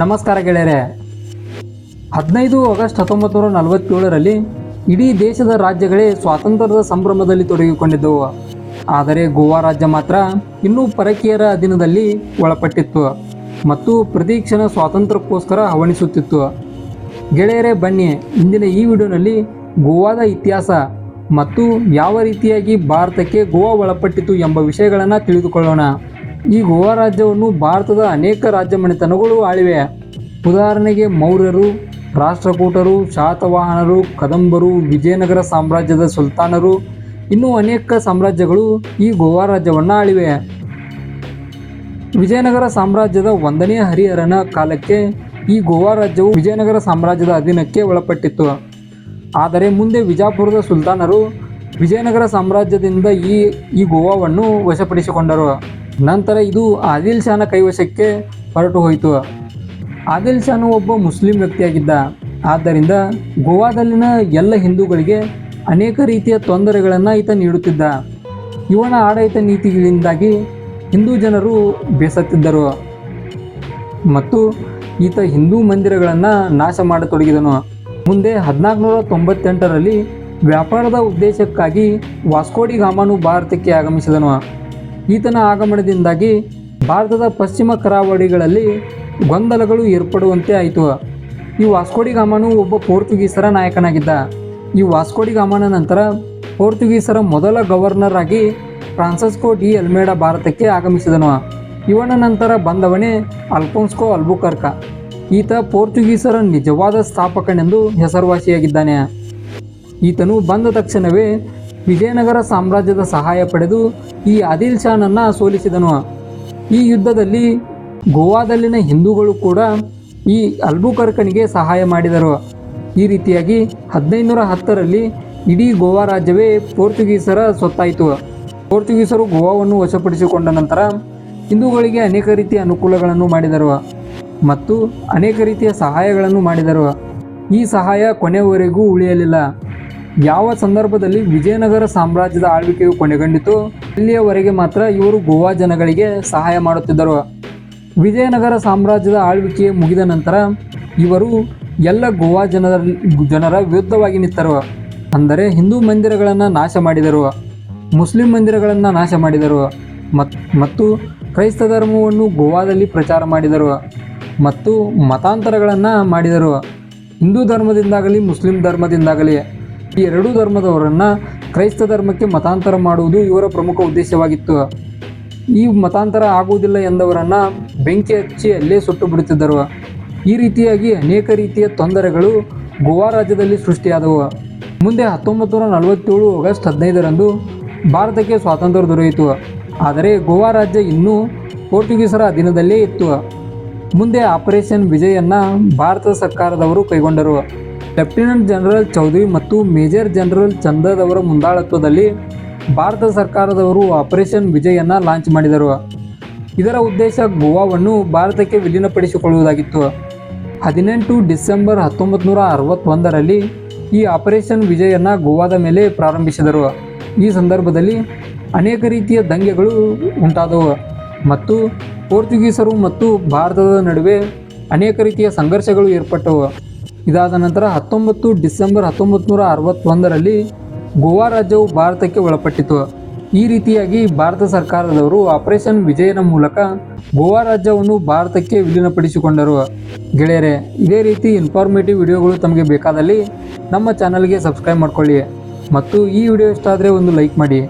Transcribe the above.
ನಮಸ್ಕಾರ ಗೆಳೆಯರೆ. ಹದಿನೈದು ಆಗಸ್ಟ್ ಹತ್ತೊಂಬತ್ತು ನೂರ ನಲವತ್ತೇಳರಲ್ಲಿ ಇಡೀ ದೇಶದ ರಾಜ್ಯಗಳೇ ಸ್ವಾತಂತ್ರ್ಯದ ಸಂಭ್ರಮದಲ್ಲಿ ತೊಡಗಿಕೊಂಡಿದ್ದವು ಆದರೆ ಗೋವಾ ರಾಜ್ಯ ಮಾತ್ರ ಇನ್ನೂ ಪರಕೀಯರ ಅಧೀನದಲ್ಲಿ ಒಳಪಟ್ಟಿತ್ತು ಮತ್ತು ಪ್ರತೀಕ್ಷಣ ಸ್ವಾತಂತ್ರ್ಯಕ್ಕೋಸ್ಕರ ಹವಣಿಸುತ್ತಿತ್ತು. ಗೆಳೆಯರೇ, ಬನ್ನಿ ಇಂದಿನ ಈ ವಿಡಿಯೋನಲ್ಲಿ ಗೋವಾದ ಇತಿಹಾಸ ಮತ್ತು ಯಾವ ರೀತಿಯಾಗಿ ಭಾರತಕ್ಕೆ ಗೋವಾ ಒಳಪಟ್ಟಿತು ಎಂಬ ವಿಷಯಗಳನ್ನು ತಿಳಿದುಕೊಳ್ಳೋಣ. ಈ ಗೋವಾ ರಾಜ್ಯವನ್ನು ಭಾರತದ ಅನೇಕ ರಾಜ್ಯ ಮನೆತನಗಳು ಆಳಿವೆ. ಉದಾಹರಣೆಗೆ ಮೌರ್ಯರು, ರಾಷ್ಟ್ರಕೂಟರು, ಶಾತವಾಹನರು, ಕದಂಬರು, ವಿಜಯನಗರ ಸಾಮ್ರಾಜ್ಯದ ಸುಲ್ತಾನರು, ಇನ್ನೂ ಅನೇಕ ಸಾಮ್ರಾಜ್ಯಗಳು ಈ ಗೋವಾ ರಾಜ್ಯವನ್ನು ಆಳಿವೆ. ವಿಜಯನಗರ ಸಾಮ್ರಾಜ್ಯದ ಒಂದನೇ ಹರಿಹರನ ಕಾಲಕ್ಕೆ ಈ ಗೋವಾ ರಾಜ್ಯವು ವಿಜಯನಗರ ಸಾಮ್ರಾಜ್ಯದ ಅಧೀನಕ್ಕೆ ಒಳಪಟ್ಟಿತ್ತು. ಆದರೆ ಮುಂದೆ ವಿಜಾಪುರದ ಸುಲ್ತಾನರು ವಿಜಯನಗರ ಸಾಮ್ರಾಜ್ಯದಿಂದ ಈ ಈ ಗೋವಾವನ್ನು ವಶಪಡಿಸಿಕೊಂಡರು. ನಂತರ ಇದು ಆದಿಲ್ ಶಾನ ಕೈವಶಕ್ಕೆ ಹೊರಟು ಹೋಯಿತು. ಆದಿಲ್ ಶಾನು ಒಬ್ಬ ಮುಸ್ಲಿಂ ವ್ಯಕ್ತಿಯಾಗಿದ್ದ. ಆದ್ದರಿಂದ ಗೋವಾದಲ್ಲಿನ ಎಲ್ಲ ಹಿಂದೂಗಳಿಗೆ ಅನೇಕ ರೀತಿಯ ತೊಂದರೆಗಳನ್ನು ಈತ ನೀಡುತ್ತಿದ್ದ. ಇವನ ಆಡಳಿತ ನೀತಿಗಳಿಂದಾಗಿ ಹಿಂದೂ ಜನರು ಬೇಸತ್ತಿದ್ದರು. ಮತ್ತು ಈತ ಹಿಂದೂ ಮಂದಿರಗಳನ್ನು ನಾಶ ಮಾಡತೊಡಗಿದನು. ಮುಂದೆ ಹದಿನಾಲ್ಕುನೂರ ತೊಂಬತ್ತೆಂಟರಲ್ಲಿ ವ್ಯಾಪಾರದ ಉದ್ದೇಶಕ್ಕಾಗಿ ವಾಸ್ಕೋಡಿ ಗಾಮನು ಭಾರತಕ್ಕೆ ಆಗಮಿಸಿದನು. ಈತನ ಆಗಮನದಿಂದಾಗಿ ಭಾರತದ ಪಶ್ಚಿಮ ಕರಾವಳಿಗಳಲ್ಲಿ ಗೊಂದಲಗಳು ಏರ್ಪಡುವಂತೆ ಆಯಿತು. ಈ ವಾಸ್ಕೋಡಿ ಗಾಮನು ಒಬ್ಬ ಪೋರ್ಚುಗೀಸರ ನಾಯಕನಾಗಿದ್ದ. ಈ ವಾಸ್ಕೋಡಿ ಗಾಮನ ನಂತರ ಪೋರ್ಚುಗೀಸರ ಮೊದಲ ಗವರ್ನರ್ ಆಗಿ ಫ್ರಾನ್ಸಿಸ್ಕೋ ಡಿ ಎಲ್ಮೇಡ ಭಾರತಕ್ಕೆ ಆಗಮಿಸಿದನು. ಇವನ ನಂತರ ಬಂದವನೇ ಅಲ್ಫೋನ್ಸ್ಕೋ ಅಲ್ಬುಕರ್ಕ. ಈತ ಪೋರ್ಚುಗೀಸರ ನಿಜವಾದ ಸ್ಥಾಪಕನೆಂದು ಹೆಸರುವಾಸಿಯಾಗಿದ್ದಾನೆ. ಈತನು ಬಂದ ತಕ್ಷಣವೇ ವಿಜಯನಗರ ಸಾಮ್ರಾಜ್ಯದ ಸಹಾಯ ಪಡೆದು ಈ ಆದಿಲ್ ಶಾನನ್ನು ಸೋಲಿಸಿದನು. ಈ ಯುದ್ಧದಲ್ಲಿ ಗೋವಾದಲ್ಲಿನ ಹಿಂದೂಗಳು ಕೂಡ ಈ ಅಲ್ಬುಕರ್ಕನಿಗೆ ಸಹಾಯ ಮಾಡಿದರು. ಈ ರೀತಿಯಾಗಿ ಹದಿನೈದುನೂರ ಹತ್ತರಲ್ಲಿ ಇಡೀ ಗೋವಾ ರಾಜ್ಯವೇ ಪೋರ್ಚುಗೀಸರ ಸೊತ್ತಾಯಿತು. ಪೋರ್ಚುಗೀಸರು ಗೋವಾವನ್ನು ವಶಪಡಿಸಿಕೊಂಡ ನಂತರ ಹಿಂದೂಗಳಿಗೆ ಅನೇಕ ರೀತಿಯ ಅನುಕೂಲಗಳನ್ನು ಮಾಡಿದರು ಮತ್ತು ಅನೇಕ ರೀತಿಯ ಸಹಾಯಗಳನ್ನು ಮಾಡಿದರು. ಈ ಸಹಾಯ ಕೊನೆಯವರೆಗೂ ಉಳಿಯಲಿಲ್ಲ. ಯಾವ ಸಂದರ್ಭದಲ್ಲಿ ವಿಜಯನಗರ ಸಾಮ್ರಾಜ್ಯದ ಆಳ್ವಿಕೆಯು ಕೊನೆಗೊಂಡಿತು, ಇಲ್ಲಿಯವರೆಗೆ ಮಾತ್ರ ಇವರು ಗೋವಾ ಜನಗಳಿಗೆ ಸಹಾಯ ಮಾಡುತ್ತಿದ್ದರು. ವಿಜಯನಗರ ಸಾಮ್ರಾಜ್ಯದ ಆಳ್ವಿಕೆ ಮುಗಿದ ನಂತರ ಇವರು ಎಲ್ಲ ಗೋವಾ ಜನರ ಜನರ ವಿರುದ್ಧವಾಗಿ ನಿಂತರು. ಅಂದರೆ ಹಿಂದೂ ಮಂದಿರಗಳನ್ನು ನಾಶ ಮಾಡಿದರು. ಮುಸ್ಲಿಂ ಮಂದಿರಗಳನ್ನು ನಾಶ ಮಾಡಿದರು. ಮತ್- ಮತ್ತು ಕ್ರೈಸ್ತ ಧರ್ಮವನ್ನು ಗೋವಾದಲ್ಲಿ ಪ್ರಚಾರ ಮಾಡಿದರು. ಮತ್ತು ಮತಾಂತರಗಳನ್ನು ಮಾಡಿದರು. ಹಿಂದೂ ಧರ್ಮದಿಂದಾಗಲಿ, ಮುಸ್ಲಿಂ ಧರ್ಮದಿಂದಾಗಲಿ. ಈ ಎರಡೂ ಧರ್ಮದವರನ್ನು ಕ್ರೈಸ್ತ ಧರ್ಮಕ್ಕೆ ಮತಾಂತರ ಮಾಡುವುದು ಇವರ ಪ್ರಮುಖ ಉದ್ದೇಶವಾಗಿತ್ತು. ಈ ಮತಾಂತರ ಆಗುವುದಿಲ್ಲ ಎಂದವರನ್ನು ಬೆಂಕಿ ಹಚ್ಚಿ ಅಲ್ಲೇ ಸುಟ್ಟು ಬಿಡುತ್ತಿದ್ದರು. ಈ ರೀತಿಯಾಗಿ ಅನೇಕ ರೀತಿಯ ತೊಂದರೆಗಳು ಗೋವಾ ರಾಜ್ಯದಲ್ಲಿ ಸೃಷ್ಟಿಯಾದವು. ಮುಂದೆ ಹತ್ತೊಂಬತ್ತು ನೂರ ನಲವತ್ತೇಳು ಆಗಸ್ಟ್ ಹದಿನೈದರಂದು ಭಾರತಕ್ಕೆ ಸ್ವಾತಂತ್ರ್ಯ ದೊರೆಯಿತು. ಆದರೆ ಗೋವಾ ರಾಜ್ಯ ಇನ್ನೂ ಪೋರ್ಚುಗೀಸರ ಅಧೀನದಲ್ಲೇ ಇತ್ತು. ಮುಂದೆ ಆಪರೇಷನ್ ವಿಜಯನ್ನು ಭಾರತ ಸರ್ಕಾರದವರು ಕೈಗೊಂಡರು. ಲೆಫ್ಟಿನೆಂಟ್ ಜನರಲ್ ಚೌಧರಿ ಮತ್ತು ಮೇಜರ್ ಜನರಲ್ ಚಂದದವರ ಮುಂದಾಳತ್ವದಲ್ಲಿ ಭಾರತ ಸರ್ಕಾರದವರು ಆಪರೇಷನ್ ವಿಜಯನ್ನು ಲಾಂಚ್ ಮಾಡಿದರು. ಇದರ ಉದ್ದೇಶ ಗೋವಾವನ್ನು ಭಾರತಕ್ಕೆ ವಿಲೀನಪಡಿಸಿಕೊಳ್ಳುವುದಾಗಿತ್ತು. ಹದಿನೆಂಟು ಡಿಸೆಂಬರ್ ಹತ್ತೊಂಬತ್ತು ನೂರ ಅರವತ್ತೊಂದರಲ್ಲಿ ಈ ಆಪರೇಷನ್ ವಿಜಯನ್ನು ಗೋವಾದ ಮೇಲೆ ಪ್ರಾರಂಭಿಸಿದರು. ಈ ಸಂದರ್ಭದಲ್ಲಿ ಅನೇಕ ರೀತಿಯ ದಂಗೆಗಳು ಉಂಟಾದವು ಮತ್ತು ಪೋರ್ಚುಗೀಸರು ಮತ್ತು ಭಾರತದ ನಡುವೆ ಅನೇಕ ರೀತಿಯ ಸಂಘರ್ಷಗಳು ಏರ್ಪಟ್ಟವು. ಇದಾದ ನಂತರ ಹತ್ತೊಂಬತ್ತು ಡಿಸೆಂಬರ್ ಹತ್ತೊಂಬತ್ತು ನೂರ ಅರವತ್ತೊಂದರಲ್ಲಿ ಗೋವಾ ರಾಜ್ಯವು ಭಾರತಕ್ಕೆ ಒಳಪಟ್ಟಿತು. ಈ ರೀತಿಯಾಗಿ ಭಾರತ ಸರ್ಕಾರದವರು ಆಪರೇಷನ್ ವಿಜಯನ ಮೂಲಕ ಗೋವಾ ರಾಜ್ಯವನ್ನು ಭಾರತಕ್ಕೆ ವಿಲೀನಪಡಿಸಿಕೊಂಡರು. ಗೆಳೆಯರೆ, ಇದೇ ರೀತಿ ಇನ್ಫಾರ್ಮೇಟಿವ್ ವಿಡಿಯೋಗಳು ತಮಗೆ ಬೇಕಾದಲ್ಲಿ ನಮ್ಮ ಚಾನಲ್ಗೆ ಸಬ್ಸ್ಕ್ರೈಬ್ ಮಾಡ್ಕೊಳ್ಳಿ. ಮತ್ತು ಈ ವಿಡಿಯೋ ಇಷ್ಟ ಆದರೆ ಒಂದು ಲೈಕ್ ಮಾಡಿ.